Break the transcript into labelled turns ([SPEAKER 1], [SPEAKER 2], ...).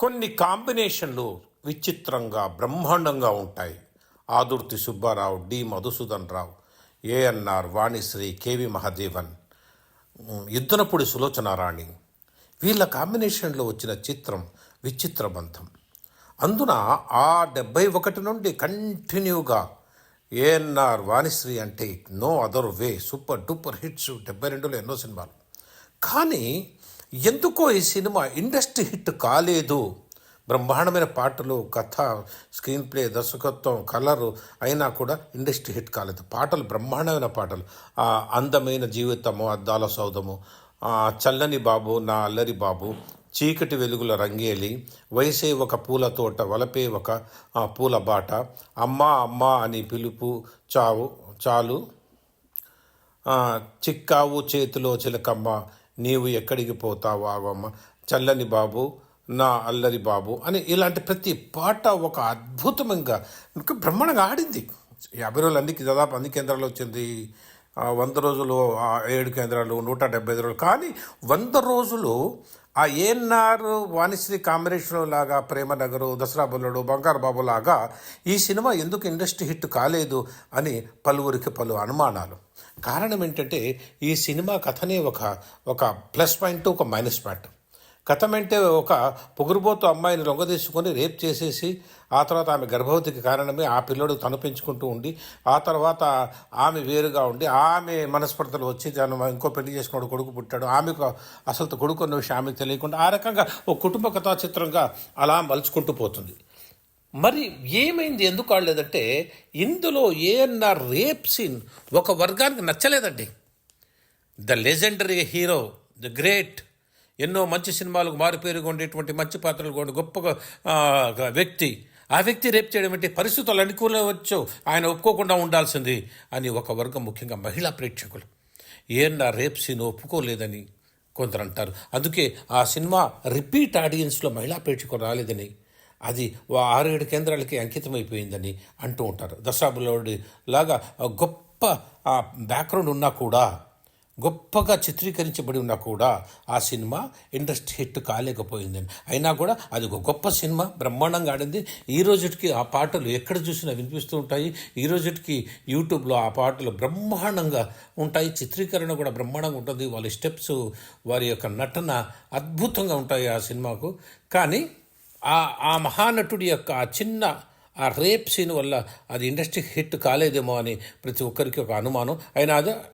[SPEAKER 1] కొన్ని కాంబినేషన్లు విచిత్రంగా బ్రహ్మాండంగా ఉంటాయి. Adurthi Subbarao D. Madhusudan Rao ANR Vanisri KV Mahadevan ఉమ్, యుద్ధనపుడి సులోచనారాణి వీళ్ళ కాంబినేషన్లో వచ్చిన చిత్రం విచిత్రబంధం అందున ఆ డెబ్బై ఒకటి నుండి కంటిన్యూగా ఏఎన్ఆర్ వాణిశ్రీ అంటే no other way super duper hits డెబ్బై రెండులో ఎన్నో సినిమాలు. కానీ ఎందుకో ఈ సినిమా ఇండస్ట్రీ హిట్ కాలేదు. బ్రహ్మాండమైన పాటలు కథ స్క్రీన్ ప్లే దర్శకత్వం కలరు అయినా కూడా ఇండస్ట్రీ హిట్ కాలేదు. పాటలు బ్రహ్మాండమైన పాటలు. ఆ అందమైన జీవితము అద్దాల సౌదము చల్లని బాబు నా అల్లరి బాబు చీకటి వెలుగుల రంగేలి వయసే ఒక పూల తోట వలపే ఒక పూల బాట అమ్మా అమ్మా అని పిలుపు చావు చాలు చిక్కావు చేతిలో చిలకమ్మ నీవు ఎక్కడికి పోతావా అమ్మ చల్లని బాబు నా అల్లరి బాబు అని ఇలాంటి ప్రతి పాట ఒక అద్భుతంగా ఇంకా బ్రహ్మాండంగా ఆడింది. యాభై రోజులు అన్ని దాదాపు అన్ని కేంద్రాలు వచ్చింది. వంద రోజులు ఏడు కేంద్రాలు నూట డెబ్బై ఐదు రోజులు. కానీ వంద రోజులు ఆ ఏఎన్ఆర్ వాణిశ్రీ కాంబినేషన్ లాగా ప్రేమ నగరు దసరా బుల్లుడు బంగారు బాబు లాగా ఈ సినిమా ఎందుకు ఇండస్ట్రీ హిట్ కాలేదు అని పలువురికి పలు అనుమానాలు. కారణం ఏంటంటే ఈ సినిమా కథనే ఒక ఒక ప్లస్ పాయింట్ ఒక మైనస్ పాయింట్. కథమంటే ఒక పొగురుబోతు అమ్మాయిని లొంగదీసుకొని రేప్ చేసేసి ఆ తర్వాత ఆమె గర్భవతికి కారణమే ఆ పిల్లడు తను పెంచుకుంటూ ఉండి ఆ తర్వాత ఆమె వేరుగా ఉండి ఆమె మనస్పర్ధలు వచ్చి తను ఇంకో పెళ్ళి చేసుకున్నాడు కొడుకు పుట్టాడు. ఆమెకు అసలు కొడుకు అన్న విషయం ఆమెకు తెలియకుండా ఆ రకంగా ఒక కుటుంబ కథా చిత్రంగా అలా మలుచుకుంటూ పోతుంది. మరి ఏమైంది? ఎందుకు ఆడలేదంటే ఇందులో ఏఎన్ఆర్ రేప్ సీన్ ఒక వర్గానికి నచ్చలేదండి. The legendary hero the great ఎన్నో మంచి సినిమాలకు మారుపేరుగా ఉండేటువంటి మంచి పాత్రలు కూడా గొప్ప వ్యక్తి. ఆ వ్యక్తి రేపు చేయడం అంటే పరిస్థితులు అనుకూలవచ్చు. ఆయన ఒప్పుకోకుండా ఉండాల్సింది అని ఒక వర్గం ముఖ్యంగా మహిళా ప్రేక్షకులు. ఏనా రేప్ సీన్ ఒప్పుకోలేదని కొందరు అంటారు. అందుకే ఆ సినిమా రిపీట్ ఆడియన్స్లో మహిళా ప్రేక్షకులు రాలేదని అది వా- ఆరేడు కేంద్రాలకి అంకితమైపోయిందని అంటూ ఉంటారు. దశాబులోడి లాగా గొప్ప బ్యాక్గ్రౌండ్ ఉన్నా కూడా గొప్పగా చిత్రీకరించబడి ఉన్నా కూడా ఆ సినిమా ఇండస్ట్రీ హిట్ కాలేకపోయిందని అయినా కూడా అది ఒక గొప్ప సినిమా బ్రహ్మాండంగా ఆడింది. ఈ రోజుకి ఆ పాటలు ఎక్కడ చూసినా వినిపిస్తూ ఉంటాయి. ఈ రోజుకి యూట్యూబ్లో ఆ పాటలు బ్రహ్మాండంగా ఉంటాయి. చిత్రీకరణ కూడా బ్రహ్మాండంగా ఉంటుంది. వాళ్ళ స్టెప్స్ వారి యొక్క నటన అద్భుతంగా ఉంటాయి ఆ సినిమాకు. కానీ ఆ ఆ మహానటుడి యొక్క ఆ చిన్న ఆ రేప్ సీన్ వల్ల అది ఇండస్ట్రీ హిట్ కాలేదేమో అని ప్రతి ఒక్కరికి ఒక అనుమానం. అయినా అది